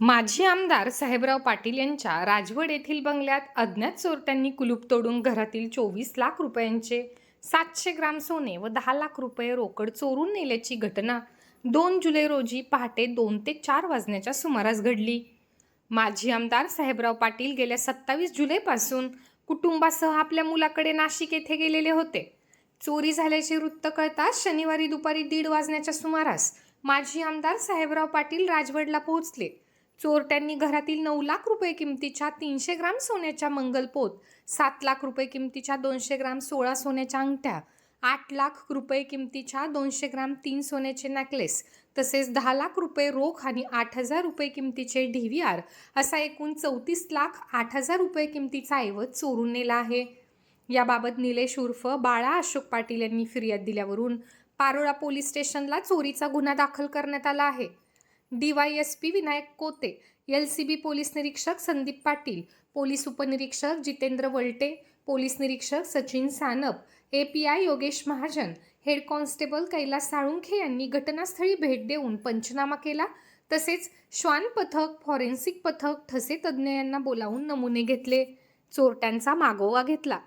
माजी आमदार साहेबराव पाटील यांच्या राजवड येथील बंगल्यात अज्ञात चोरट्यांनी कुलूप तोडून घरातील चोवीस लाख रुपयांचे सातशे ग्राम सोने व दहा लाख रुपये रोकड चोरून नेल्याची घटना दोन जुलै रोजी पहाटे दोन ते चार वाजण्याच्या सुमारास घडली. माजी आमदार साहेबराव पाटील गेल्या सत्तावीस जुलैपासून कुटुंबासह आपल्या मुलाकडे नाशिक येथे गेलेले होते. चोरी झाल्याचे वृत्त कळताच शनिवारी दुपारी दीड वाजण्याच्या सुमारास माजी आमदार साहेबराव पाटील राजवडला पोहोचले. चोरट्यांनी घरातील नऊ लाख रुपये किमतीच्या तीनशे ग्राम सोन्याच्या मंगलपोत सात लाख रुपये किमतीच्या दोनशे ग्राम सोळा सोन्याच्या अंगठ्या आठ लाख रुपये किमतीच्या दोनशे ग्राम तीन सोन्याचे नेकलेस तसेच दहा लाख रुपये रोख आणि आठ हजार रुपये किमतीचे डी व्ही आर असा एकूण चौतीस लाख आठ हजार रुपये किमतीचा ऐवज चोरून नेला आहे. याबाबत निलेश उर्फ बाळा अशोक पाटील यांनी फिर्याद दिल्यावरून पारोळा पोलीस स्टेशनला चोरीचा गुन्हा दाखल करण्यात आला आहे. D Y S P Vinayak Kote L C बी पोलीस निरीक्षक संदीप पाटील पोलीस उपनिरीक्षक जितेंद्र वलटे पोलीस निरीक्षक Sachin Sanap A P I Yogesh Mahajan head constable Kailas Salunkhe यांनी घटनास्थळी भेट देऊन पंचनामा केला. तसेच श्वान पथक फॉरेन्सिक पथक ठसे तज्ज्ञ यांना बोलावून नमुने घेतले. चोरट्यांचा मागोवा घेतला.